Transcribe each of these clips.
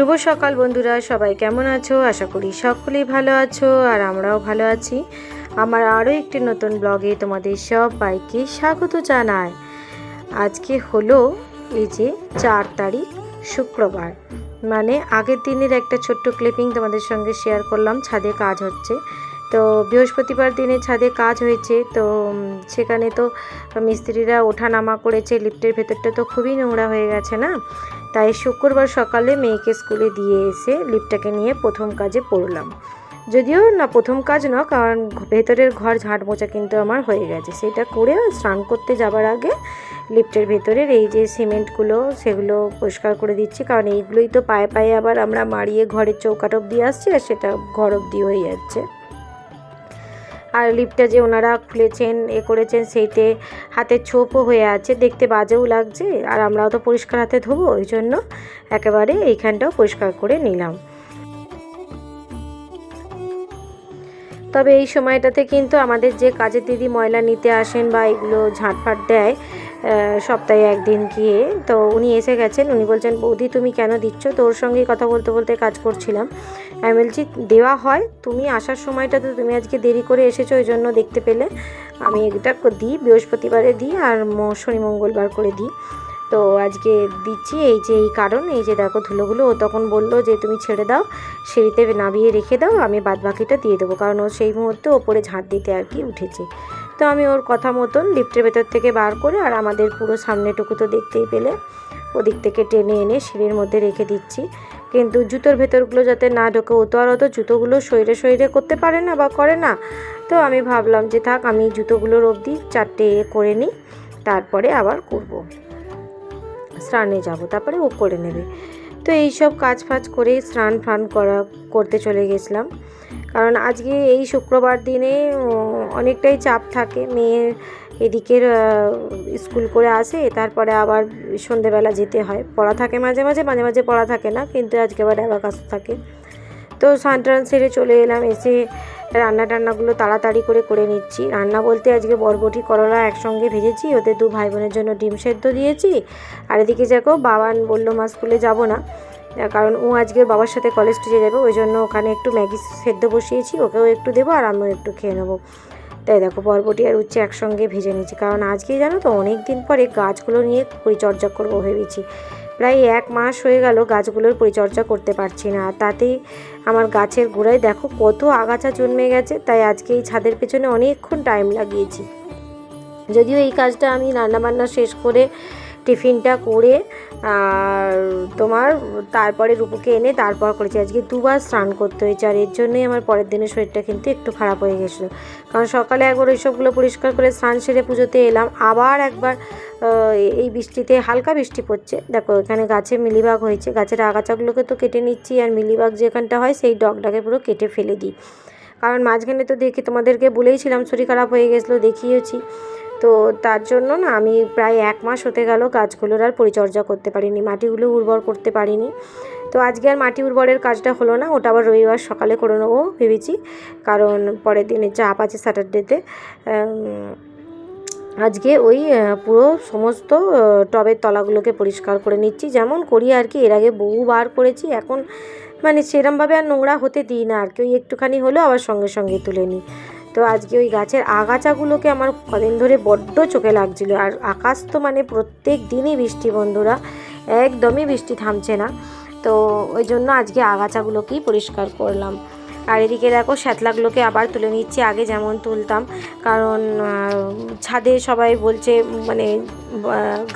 শুভ সকাল বন্ধুরা, সবাই কেমন আছো? আশা করি সকলেই ভালো আছো আর আমরাও ভালো আছি। আমার আরও একটি নতুন ব্লগে তোমাদের সবাইকে স্বাগত জানায় আজকে হলো এই যে চার তারিখ, শুক্রবার। মানে আগের দিনের একটা ছোট্ট ক্লিপিং তোমাদের সঙ্গে শেয়ার করলাম, ছাদে কাজ হচ্ছে। তো বৃহস্পতিবার দিনে ছাদে কাজ হয়েছে, তো সেখানে তো মিস্ত্রিরা ওঠা নামা করেছে লিফটের ভেতরটা তো খুবই নোংরা হয়ে গেছে না? তাই শুক্রবার সকালে মেয়েকে স্কুলে দিয়ে এসে লিফটটাকে নিয়ে প্রথম কাজে পড়লাম। যদিও না প্রথম কাজ না কারণ ভেতরের ঘর ঝাঁট মোছা কিন্তু আমার হয়ে গেছে। সেটা করে স্নান করতে যাবার আগে লিফটের ভেতরের এই যে সিমেন্টগুলো, সেগুলো পরিষ্কার করে দিচ্ছি। কারণ এইগুলোই তো পায়ে পায়ে আবার আমরা মারিয়ে ঘরের চৌকাট অব্দি আসছি আর সেটা ঘর অব্দি হয়ে যাচ্ছে। আর লিপটা যে ওনারা খুলেছেন, এ করেছেন, সেইতে হাতে ছোপও হয়ে আছে। দেখতে বাজেও লাগছে আর আমরাও তো পরিষ্কার হাতে ধোবো, ওই জন্য একেবারে এইখানটাও পরিষ্কার করে নিলাম। তবে এই সময়টাতে কিন্তু আমাদের যে কাজের দিদি ময়লা নিতে আসেন বা এগুলো ঝাঁটফাট দেয় সপ্তাহে একদিন গিয়ে। তো উনি এসে গেছেন, উনি বলছেন, বৌদি, তুমি কেন দিচ্ছ? তো ওর সঙ্গেই কথা বলতে বলতে কাজ করছিলাম। আমি বলছি, দেওয়া হয়, তুমি আসার সময়টা তো তুমি আজকে দেরি করে এসেছ, ওই জন্য দেখতে পেলে। আমি এটা দিই, বৃহস্পতিবারে দিই আর শনি মঙ্গলবার করে দিই। তো আজকে দিচ্ছি, এই যে এই কারণ, এই যে দেখো ধুলোগুলো। ও তখন বলল যে, তুমি ছেড়ে দাও, সিঁড়িতে নামিয়ে রেখে দাও, আমি বাদ বাকিটা দিয়ে দেবো। কারণ ও সেই মুহূর্তে ওপরে ঝাঁট দিতে আর কি উঠেছে। তো আমি ওর কথা মতন লিফটের ভেতর থেকে বার করে আর আমাদের পুরো সামনেটুকু তো দেখতেই পেলে। ওদিক থেকে টেনে এনে সিঁড়ির মধ্যে রেখে দিচ্ছি। কিন্তু জুতোর ভেতরগুলো যাতে না ঢোকে, ও তো আর অত জুতোগুলো শরীরে শরীরে করতে পারে না বা করে না। তো আমি ভাবলাম যে থাক, আমি জুতোগুলোর অবধি চারটে এ করে নিই, তারপরে আবার করব। স্নানে যাব, তারপরে ও করে নেবে। তো এই সব কাজ ফাজ করে স্নান ফান করা, করতে চলে গেছিলাম। কারণ আজকে এই শুক্রবার দিনে অনেকটাই চাপ থাকে। মেয়ের এদিকের স্কুল করে আসে, তারপরে আবার সন্ধেবেলা যেতে হয়। পড়া থাকে মাঝে মাঝে মাঝে মাঝে পড়া থাকে না, কিন্তু আজকে আবার অ্যাবাকাস থাকে। তো স্নান টান সেরে চলে এলাম, এসে রান্না টান্নাগুলো তাড়াতাড়ি করে করে নিচ্ছি। রান্না বলতে আজকে বরবটি, করলা একসঙ্গে ভেজেছি ওদের দু ভাই বোনের জন্য ডিম সেদ্ধ দিয়েছি। আর এদিকে যাকো বাবান বলল, মা, স্কুলে যাব না। কারণ ও আজকে বাবার সাথে কলেজ স্টেজে যাবে, ওই জন্য ওখানে একটু ম্যাগি সেদ্ধ বসিয়েছি, ওকেও একটু দেবো আর আমিও একটু খেয়ে নেব। তাই দেখো, বরবটি আর উচ্ছে একসঙ্গে ভেজে নিয়েছি, কারণ আজকে জানো তো অনেক দিন পরে গাছগুলো নিয়ে পরিচর্যা করব ভেবেছি। প্রায় এক মাস হয়ে গেল গাছগুলোর পরিচর্যা করতে পারছি না তাতেই আমার গাছের গোড়ায় দেখো কত আগাছা জন্মে গেছে, তাই আজকে এই ছাদের পেছনে অনেকক্ষণ টাইম লাগিয়েছি। যদিও এই কাজটা আমি রান্নাবান্না শেষ করে টিফিনটা করে, আর তোমার তারপরে রূপুকে এনে তারপর করেছি। আজকে দুবার স্নান করতে হয়েছে, আর এর জন্যই আমার পরের দিনের শরীরটা কিন্তু একটু খারাপ হয়ে গেছিল। কারণ সকালে একবার ওইসবগুলো পরিষ্কার করে স্নান সেরে পুজোতে এলাম, আবার একবার এই বৃষ্টিতে হালকা বৃষ্টি পড়ছে। দেখো, এখানে গাছে মিলিবাগ হয়েছে, গাছের আগাছাগুলোকে তো কেটে নিচ্ছি, আর মিলিবাগ যেখানটা হয় সেই ডগটাকে পুরো কেটে ফেলে দিই। কারণ মাঝখানে তো দেখি তোমাদেরকে বলেইছিলাম শরীর খারাপ হয়ে গেছিল দেখিয়েছি তো তার জন্য না আমি প্রায় এক মাস হতে গেল গাছগুলোর আর পরিচর্যা করতে পারিনি, মাটিগুলো উর্বর করতে পারিনি। তো আজকে আর মাটি উর্বরের কাজটা হলো না, ওটা আবার রবিবার সকালে করে নেব ভেবেছি, কারণ পরের দিনে চাপ আছে স্যাটারডেতে। আজকে ওই পুরো সমস্ত টবের তলাগুলোকে পরিষ্কার করে নিচ্ছি, যেমন করি আর কি, এর আগে বহুবার করেছি, এখন মানে সেরমভাবে আর নোংরা হতে দিই না আর কি, ওই একটুখানি হলেও আবার সঙ্গে সঙ্গে তুলে নিই। তো আজকে ওই গাছের আগাছাগুলোকে আমার কদিন ধরে বড্ড চোখে লাগছিল। আর আকাশ তো মানে প্রত্যেক দিনই বৃষ্টি বন্ধুরা, একদমই বৃষ্টি থামছে না। তো ওই জন্য আজকে আগাছাগুলোকেই পরিষ্কার করলাম। আর এদিকে দেখো শ্যাতলাগুলোকে আবার তুলে নিচ্ছি, আগে যেমন তুলতাম। কারণ ছাদে সবাই বলছে মানে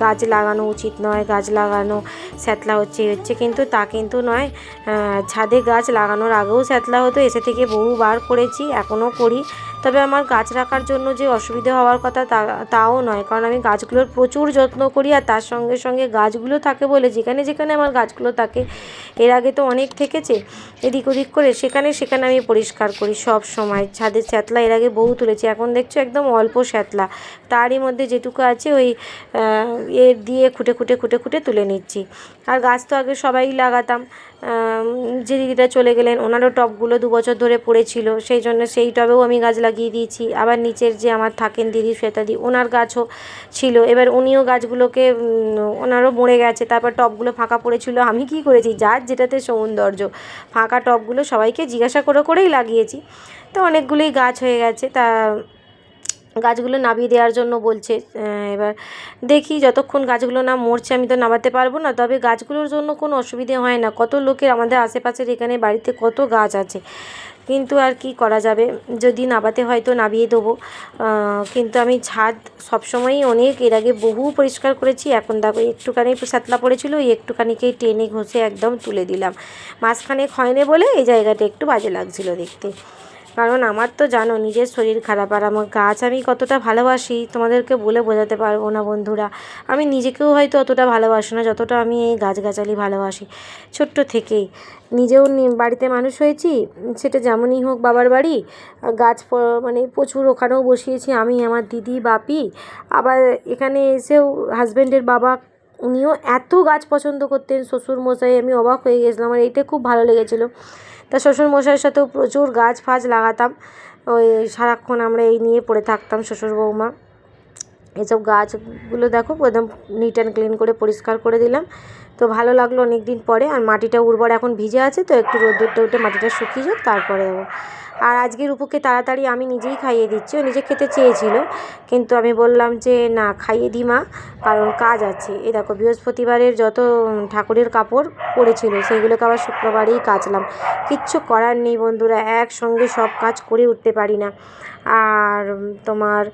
গাছ লাগানো উচিত নয়, গাছ লাগানো শ্যাতলা হচ্ছে হচ্ছে। কিন্তু তা কিন্তু নয় ছাদে গাছ লাগানোর আগেও শ্যাতলা হতো, এসে থেকে বহুবার করেছি, এখনও করি। তবে আমার গাছ রাখার জন্য যে অসুবিধা হওয়ার কথা তাও নয়। কারণ আমি গাছগুলোর প্রচুর যত্ন করি আর তার সঙ্গে সঙ্গে গাছগুলো থাকে বলে যেখানে যেখানে আমার গাছগুলো থাকে, এর আগে তো অনেক থেকেছে। এদিক ওদিক করে সেখানে সেখানে আমি পরিষ্কার করি সব সময়। ছাদের শ্যাতলা, এর আগে বহু তুলেছি, এখন দেখছ একদম অল্প শ্যাতলা। তারই মধ্যে যেটুকু আছে ওই এর দিয়ে খুঁটে খুঁটে খুঁটে খুঁটে তুলে নিচ্ছি। আর গাছ তো আগে সবাই লাগাতাম। যে দিদিটা চলে গেলেন, ওনারও টবগুলো দু বছর ধরে পড়েছিল, সেই জন্য সেই টবেও আমি গাছ লাগিয়ে দিয়েছি। আবার নিচের যে আমার থাকেন দিদি শ্বেতাদি, ওনার গাছও ছিল। এবার উনিও গাছগুলোকে ওনারও মরে গেছে, তারপর টবগুলো ফাঁকা পড়েছিল। আমি কি করেছি? যার যেটাতে সৌন্দর্য, ফাঁকা টবগুলো সবাইকে জিজ্ঞাসা করে করেই লাগিয়েছি। তো অনেকগুলোই গাছ হয়ে গেছে। তা গাছগুলো নামিয়ে দেওয়ার জন্য বলছে এবার দেখি যতক্ষণ গাছগুলো না মরছে আমি তো নামাতে পারব না। তবে গাছগুলোর জন্য কোনো অসুবিধে হয় না। কত লোকের আমাদের আশেপাশের এখানে বাড়িতে কত গাছ আছে। কিন্তু আর কি করা যাবে? যদি নাবাতে হয় তো নাবিয়ে দেবো। কিন্তু আমি ছাদ সবসময়ই অনেক, এর আগে বহু পরিষ্কার করেছি। এখন দেখো, একটুখানি সাতলা পড়েছিল ওই একটুখানিকেই টেনে ঘষে একদম তুলে দিলাম। মাঝখানে ক্ষয়নে বলে এই জায়গাটা একটু বাজে লাগছিল দেখতে। কারণ আমার তো জানো, নিজের শরীর খারাপ আর আমার গাছ আমি কতটা ভালোবাসি, তোমাদেরকে বলে বোঝাতে পারব না বন্ধুরা। আমি নিজেকেও হয়তো অতটা ভালোবাসি না, যতটা আমি এই গাছগাছালি ভালোবাসি। ছোট্ট থেকেই। নিজেও বাড়িতে মানুষ হয়েছি, সেটা যেমনই হোক বাবার বাড়ি, গাছ মানে প্রচুর ওখানেও বসিয়েছি আমি, আমার দিদি, বাপি। আবার এখানে এসেও হাজব্যান্ডের বাবা, উনিও এত গাছ পছন্দ করতেন শ্বশুর মশাই আমি অবাক হয়ে গেছিলাম, আমার এইটা খুব ভালো লেগেছিলো। তা শ্বশুরমশাইয়ের সাথেও প্রচুর গাছ ফাছ লাগাতাম। ওই সারাক্ষণ আমরা এই নিয়ে পড়ে থাকতাম শ্বশুর বৌমা এসব গাছগুলো দেখো একদম নিট অ্যান্ড ক্লিন করে পরিষ্কার করে দিলাম। তো ভালো লাগল অনেক দিন পরে। আর মাটিটা উর্বর এখন ভিজে আছে, তো একটু রোদ্দুরটা উঠে মাটিটা শুকিয়ে যাক, তারপরে আর আজকের উপকে তাড়াতাড়ি আমি নিজেই খাইয়ে দিচ্ছি। ও নিজে খেতে চেয়েছিল। কিন্তু আমি বললাম যে, না, খাইয়ে দিই মা, কারণ কাজ আছে। এ দেখো, বৃহস্পতিবারের যত ঠাকুরের কাপড় পড়েছিল, সেইগুলোকে আবার শুক্রবারেই কাচলাম। কিচ্ছু করার নেই বন্ধুরা, একসঙ্গে সব কাজ করে উঠতে পারি না। আর তোমার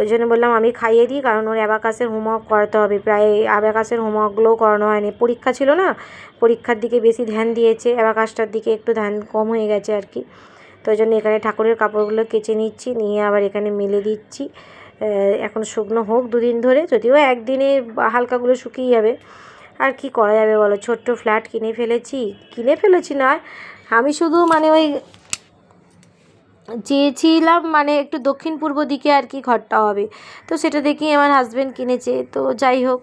ওই জন্য বললাম আমি খাইয়ে দিই, কারণ ওর অ্যাবাকাসের হোমওয়ার্ক করাতে হবে। প্রায় অ্যাবাকাসের হোমওয়ার্কগুলোও করানো হয়নি। পরীক্ষা ছিল না, পরীক্ষার দিকে বেশি ধ্যান দিয়েছে, অ্যাবাকাসটার দিকে একটু ধ্যান কম হয়ে গেছে আর কি। তো ওই জন্য এখানে ঠাকুরের কাপড়গুলো কেচে নিচ্ছি, নিয়ে আবার এখানে মেলে দিচ্ছি। এখন শুকনো হোক দুদিন ধরে, যদিও একদিনে হালকাগুলো শুকিয়ে যাবে। আর কি করা যাবে বলো? ছোট্ট ফ্ল্যাট কিনে ফেলেছি। কিনে ফেলেছি না আমি শুধু মানে ওই চেয়েছিলাম মানে একটু দক্ষিণ পূর্ব দিকে আর কি ঘরটা হবে। তো সেটা দেখেই আমার হাজব্যান্ড কিনেছে। তো যাই হোক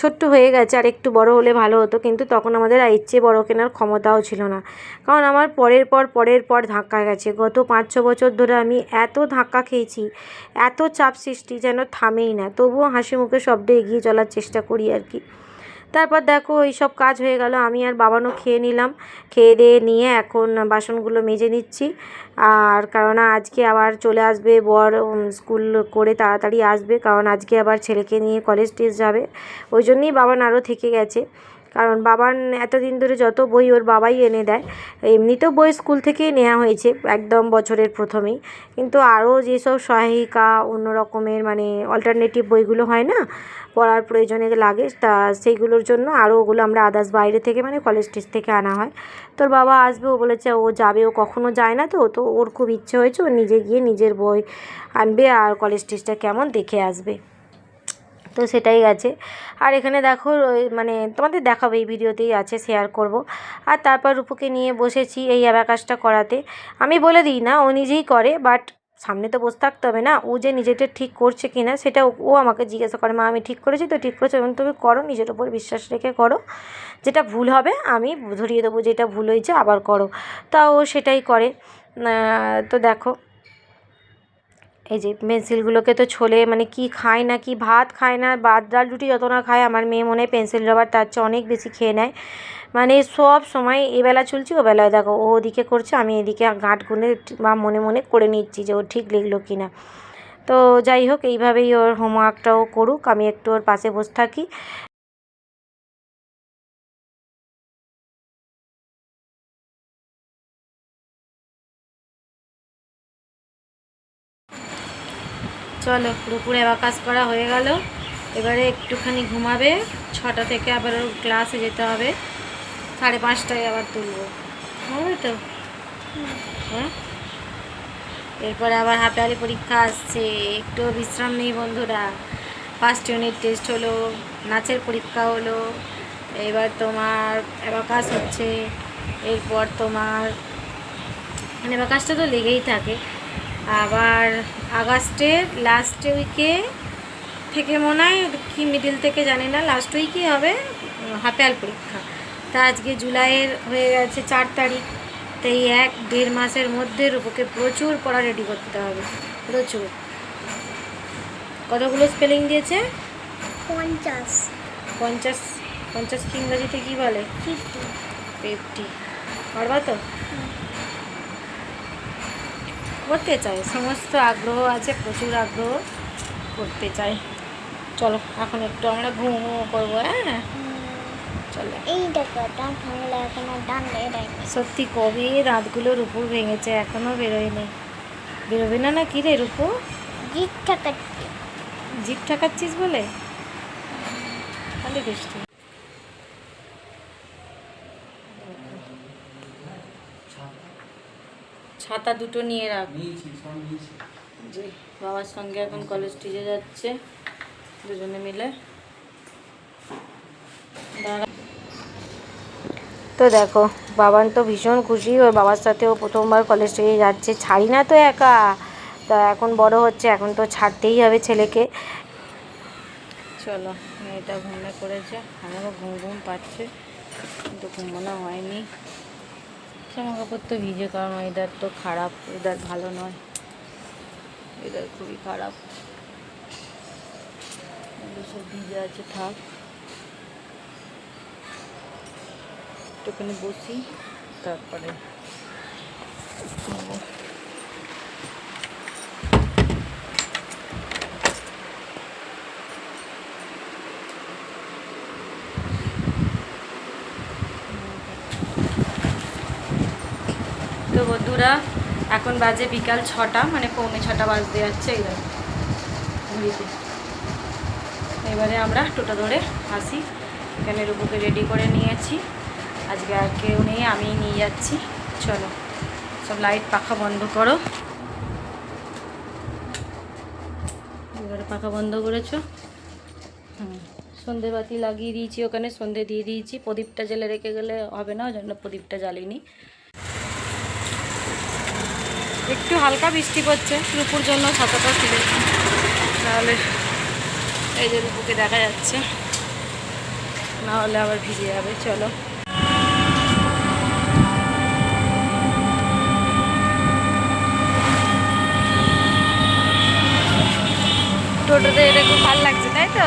ছোট্ট হয়ে গেছে, আর একটু বড় হলে ভালো হতো, কিন্তু তখন আমাদের এর চেয়ে বড়ো কেনার ক্ষমতাও ছিল না। কারণ আমার পরের পর পরের পর ধাক্কা গেছে। গত পাঁচ, ছ বছর ধরে আমি এত ধাক্কা খেয়েছি, এত চাপ সৃষ্টি যেন থামেই না। তবুও হাসি মুখে শব্দে এগিয়ে চলার চেষ্টা করি আর কি। তারপর দেখো এই সব কাজ হয়ে গেল, আমি আর বাবানও খেয়ে নিলাম। খেয়ে দিয়ে নিয়ে এখন বাসনগুলো মেজে নিচ্ছি। আর কারণ আজকে আবার চলে আসবে বর স্কুল করে তাড়াতাড়ি আসবে। কারণ আজকে আবার ছেলেকে নিয়ে কলেজ টেস্ট যাবে। ওই জন্যই বাবান আরও থেকে গেছে। কারণ বাবান এতদিন ধরে যত বই ওর বাবাই এনে দেয়, এমনিতেও বই স্কুল থেকেই নেওয়া হয়েছে একদম বছরের প্রথমেই। কিন্তু আরও যেসব সহায়িকা অন্য রকমের মানে অল্টারনেটিভ বইগুলো হয় না পড়ার প্রয়োজনে লাগে, তা সেইগুলোর জন্য আরও ওগুলো আমরা আদার্স বাইরে থেকে মানে কলেজ টেস্ট থেকে আনা হয়। তোর বাবা আসবে, ও বলেছে ও যাবে, ও কখনো যায় না তো তো ওর খুব ইচ্ছে হয়েছে, ও নিজে গিয়ে নিজের বই আনবে আর কলেজ টেস্টটা কেমন দেখে আসবে। তো সেটাই গেছে আর এখানে দেখো মানে তোমাদের দেখাবো, এই ভিডিওতেই আছে শেয়ার করব। আর তারপর রূপুকে নিয়ে বসেছি এই অ্যাবাকাসটা করাতে। আমি বলে দিই না, ও নিজেই করে বাট সামনে তো বসে থাকতে হবে না। ও যে নিজেটা ঠিক করছে কি না সেটা ও আমাকে জিজ্ঞাসা করে, মা, আমি ঠিক করেছি তো? ঠিক করেছ? এবং তুমি করো, নিজের ওপর বিশ্বাস রেখে করো। যেটা ভুল হবে, আমি ধরিয়ে দেবো, যেটা ভুল হয়েছে আবার করো। তা ও সেটাই করে। তো দেখো এই যে পেন্সিলগুলোকে তো ছোলে মানে কি খায় না, কি ভাত খায় না বাদ ডাল, রুটি যত না খায়, আমার মেয়ে মনে হয় পেন্সিল রাবার তার চেয়ে অনেক বেশি খেয়ে নেয়। মানে সব সময় এবেলা চলছি, ও বেলায় দেখো, ও ওদিকে করছে, আমি এদিকে গাঁট গুনে বা মনে মনে করে নিচ্ছি যে ও ঠিক লিখলো কি না তো যাই হোক, এইভাবেই ওর হোমওয়ার্কটাও করুক, আমি একটু ওর পাশে বসে থাকি। চলো, দুপুরে কাজ করা হয়ে গেল। এবারে একটুখানি ঘুমাবে, ছটা থেকে আবার ক্লাসে যেতে হবে। সাড়ে পাঁচটায় আবার তুলবো। হবে তো। হ্যাঁ? এরপরে আবার হাফে পরীক্ষা আসছে। একটু বিশ্রাম নেই বন্ধুরা। ফার্স্ট ইউনিট টেস্ট হলো, নাচের পরীক্ষা হলো। এবার তোমার অ্যাবাকাস হচ্ছে। এরপর তোমার মানে অ্যাবাকাসটা তো লেগেই থাকে। আবার আগস্টের লাস্ট উইকে থেকে মনে হয় কি মিডিল থেকে জানি না লাস্ট উইকই হবে হাফেয়াল পরীক্ষা। তা আজকে জুলাইয়ের হয়ে গেছে চার তারিখ তো এই এক দেড় মাসের মধ্যে রূপকে প্রচুর পড়া রেডি করতে হবে প্রচুর। কতগুলো স্পেলিং দিয়েছে? পঞ্চাশ। পঞ্চাশ পঞ্চাশ কি ইংরাজিতে কী বলে? ফিফটি ফিফটি পারবা তো? করতে চাই সমস্ত আগ্রহ আছে প্রচুর আগ্রহ করতে চাই। চলো এখন একটু আমরা ঘুম করব হ্যাঁ? চলো। এই দেখো ভাঙলে এখানে সত্যি কবে দাঁতগুলোর উপর ভেঙেছে এখনও বেরোয়নি বেরোবে না না কী রে রূপু? জিত ঠাকাচ্ছি। জিপ ঠাকাচ্ছিস বলে? তাহলে বৃষ্টি। ছাতা দুটো নিয়ে রাখ। যে বাবার সঙ্গে এখন কলেজ স্ট্রিটে যাচ্ছে দুজনে মিলে। তো দেখো বাবান তো ভীষণ খুশি ওর বাবার সাথেও প্রথমবার কলেজ স্ট্রিটে যাচ্ছে। ছাড়ি না তো একা। তা এখন বড় হচ্ছে এখন তো ছাড়তেই হবে ছেলেকে। চলো মেয়েটা ঘুমিয়ে করেছে আমারও ঘুম ঘুম পাচ্ছে কিন্তু ঘুমানো হয়নি। জামা কাপড় তো ভিজে, কারণ এদার তো খারাপ এদার ভালো নয়। এদার খুবই খারাপ। সব ভিজে আছে, থাক। একটুখানি বসি, তারপরে ঘুমাবো। তো বন্ধুরা এখন বাজে বিকাল ছটা মানে পৌনে ছটা বাজতে যাচ্ছে এই ঘুরিতে এবারে আমরা টোটো ধরে আসি। এখানে রূপুকে রেডি করে নিয়েছি। আজকে আর কেউ নেই, আমিই নিয়ে যাচ্ছি। চলো, সব লাইট পাখা বন্ধ করো। এবারে পাখা বন্ধ করেছ? হুম, সন্ধে বাতি লাগিয়ে দিয়েছি ওখানে, সন্ধে দিয়ে দিয়েছি। প্রদীপটা জ্বেলে রেখে গেলে হবে না, ওই জন্য প্রদীপটা জ্বালিনি। একটু হালকা বৃষ্টি পড়ছে রূপুর জন্য ছাতাটা তুলেছি তাহলে এই যে রূপুকে দেখা যাচ্ছে। না হলে আবার ভিজে যাবে, চলো। টোটোতে এটা খুব ভালো লাগছে, তাই তো?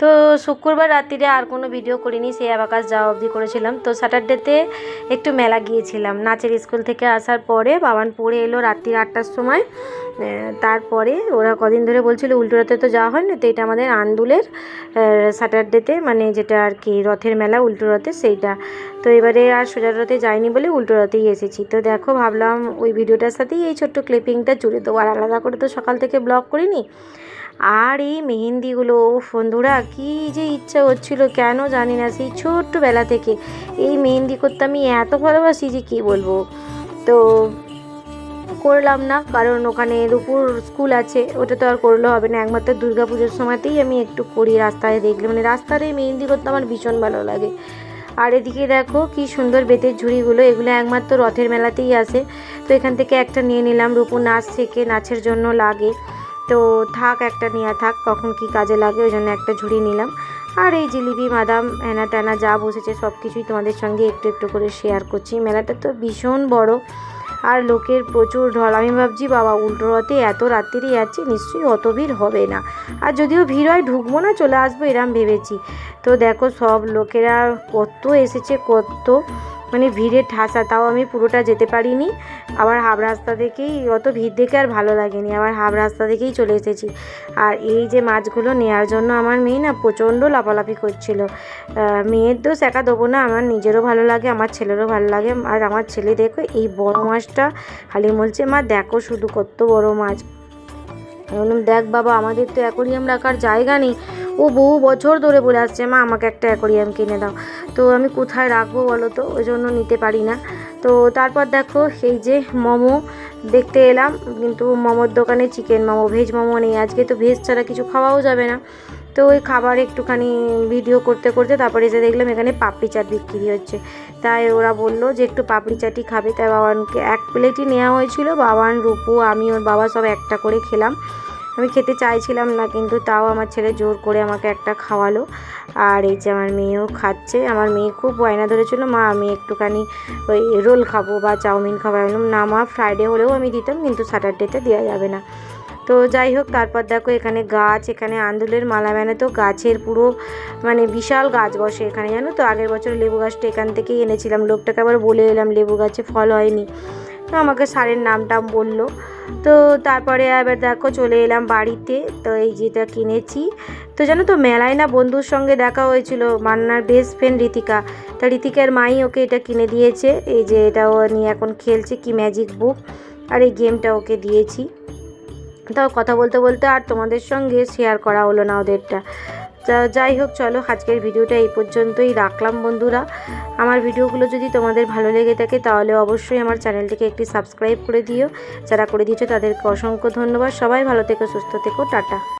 তো শুক্রবার রাত্রিরে আর কোনো ভিডিও করিনি, সেই অ্যাবাকাস যাওয়া অবধি করেছিলাম। তো স্যাটারডেতে একটু মেলা গিয়েছিলাম। নাচের স্কুল থেকে আসার পরে বাবান পড়ে এলো রাত্রি আটটার সময়। তারপরে ওরা কদিন ধরে বলছিল উল্টোরাতে তো যাওয়া হয় না তো এটা আমাদের আন্দুলের স্যাটারডেতে মানে যেটা আর কি রথের মেলা উল্টো রথে সেইটা। তো এবারে আর সোজা রথে যাইনি বলে উল্টো রথেই এসেছি। তো দেখো ভাবলাম ওই ভিডিওটার সাথেই এই ছোট্ট ক্লিপিংটা জুড়ে দেবো। আর আলাদা করে তো সকাল থেকে ব্লগ করিনি। আর এই মেহেন্দিগুলো উফ, বন্ধুরা কি যে ইচ্ছা হচ্ছিল কেন জানি না সেই ছোট্টবেলা থেকে। এই মেহেন্দি করতে আমি এত ভালোবাসি যে কী বলব? তো করলাম না কারণ ওখানে দুপুর স্কুল আছে ওটা তো আর করলে হবে না। একমাত্র দুর্গা পুজোর সময়তেই আমি একটু করি রাস্তায় দেখলে। মানে রাস্তার এই মেহেন্দি করতে আমার ভীষণ ভালো লাগে। আর এদিকে দেখো কি সুন্দর বেতের ঝুড়িগুলো এগুলো একমাত্র রথের মেলাতেই আসে। তো এখান থেকে একটা নিয়ে নিলাম রূপু নাচ শেখে নাচের জন্য লাগে। তো থাক, একটা নেওয়া থাক, কখন কি কাজে লাগে, ওই জন্য একটা ঝুড়ি নিলাম। আর এই জিলিপি, বাদাম হেনা ট্যানা যা বসেছে, সব কিছুই তোমাদের সঙ্গে একটু একটু করে শেয়ার করছি। মেলাটা তো ভীষণ বড়, আর লোকের প্রচুর ঢল। আমি ভাবছি, বাবা, উল্টো রথে এত রাত্রি যাচ্ছে, নিশ্চয়ই অত ভিড় হবে না। আর যদিও ভিড় হয়, ঢুকবো না, চলে আসব, এরম ভেবেছি। তো দেখো, সব লোকেরা কত এসেছে, কত মানে ভিড়ে ঠাসা, তাও আমি পুরোটা যেতে পারিনি। আবার হাফ রাস্তা থেকেই অত ভিড় দেখে আর ভালো লাগেনি। আবার হাফ রাস্তা থেকেই চলে এসেছি। আর এই যে মাছগুলো নেওয়ার জন্য আমার মেয়ে না প্রচণ্ড লাফালাফি করছিল। মেয়ের দোষ একা দেবো না, আমার নিজেরও ভালো লাগে, আমার ছেলেরও ভালো লাগে। আর আমার ছেলে দেখো, এই বড় মাছটা খালি বলছে, মা, দেখো শুধু কত বড় মাছ। বললাম, দেখ বাবা, আমাদের তো অ্যাকোরিয়াম রাখার জায়গা নেই। ও বহু বছর ধরে বলে আসছে, মা, আমাকে একটা অ্যাকোরিয়াম কিনে দাও। তো আমি কোথায় রাখব বলো তো? ওই জন্য নিতে পারি না। তো তারপর দেখো এই যে মোমো দেখতে এলাম, কিন্তু মোমোর দোকানে চিকেন মোমো ভেজ মোমো নেই। আজকে তো ভেজ ছাড়া কিছু খাওয়াও যাবে না। তো ওই খাবার একটুখানি ভিডিও করতে করতে তারপরে এসে দেখলাম এখানে পাপড়ি চাট বিক্রি হচ্ছে। তাই ওরা বলল যে একটু পাপড়ি চাটই খাবে। তাই বাবানকে এক প্লেটই নেওয়া হয়েছিল। বাবান, রূপু, আমি, ওর বাবা সব একটা করে খেলাম। আমি খেতে চাইছিলাম না, কিন্তু তাও আমার ছেলে জোর করে আমাকে একটা খাওয়ালো। আর এই যে আমার মেয়েও খাচ্ছে, আমার মেয়ে খুব বায়না ধরেছিল, মা, আমি একটুখানি ওই রোল খাব বা চাউমিন খাব। না মা ফ্রাইডে হলেও আমি দিতাম, কিন্তু স্যাটারডেতে দেওয়া যাবে না। তো যাই হোক, তারপর দেখো এখানে গাছ, এখানে আন্দুলের মালা মানে তো গাছের পুরো মানে বিশাল গাছ বসে এখানে, জানো তো? আগের বছর লেবু গাছটা এখান থেকেই এনেছিলাম। লোকটাকে আবার বলে এলাম, লেবু গাছে ফল হয়নি। আমাকে সারের নাম টাম বলল। তো তারপরে এবার দেখো চলে এলাম বাড়িতে। তো এই যেটা কিনেছি। তো জানো তো, মেলায় না বন্ধুর সঙ্গে দেখা হয়েছিল মান্নার বেস্ট ফ্রেন্ড রীতিকা। তা রীতিকার মাই ওকে এটা কিনে দিয়েছে। এই যে এটা ও নিয়ে এখন খেলছে কি ম্যাজিক বুক আর এই গেমটা ওকে দিয়েছি। তাও কথা বলতে বলতে আর তোমাদের সঙ্গে শেয়ার করা হলো না ওদেরটা। যাই হোক, চলো আজকের ভিডিওটা এই পর্যন্তই রাখলাম বন্ধুরা। আমার ভিডিওগুলো যদি তোমাদের ভালো লেগে থাকে, তাহলে অবশ্যই আমার চ্যানেলটিকে একটি সাবস্ক্রাইব করে দিও। যারা করে দিয়েছ, তাদেরকে অসংখ্য ধন্যবাদ। সবাই ভালো থেকো, সুস্থ থেকো। টাটা।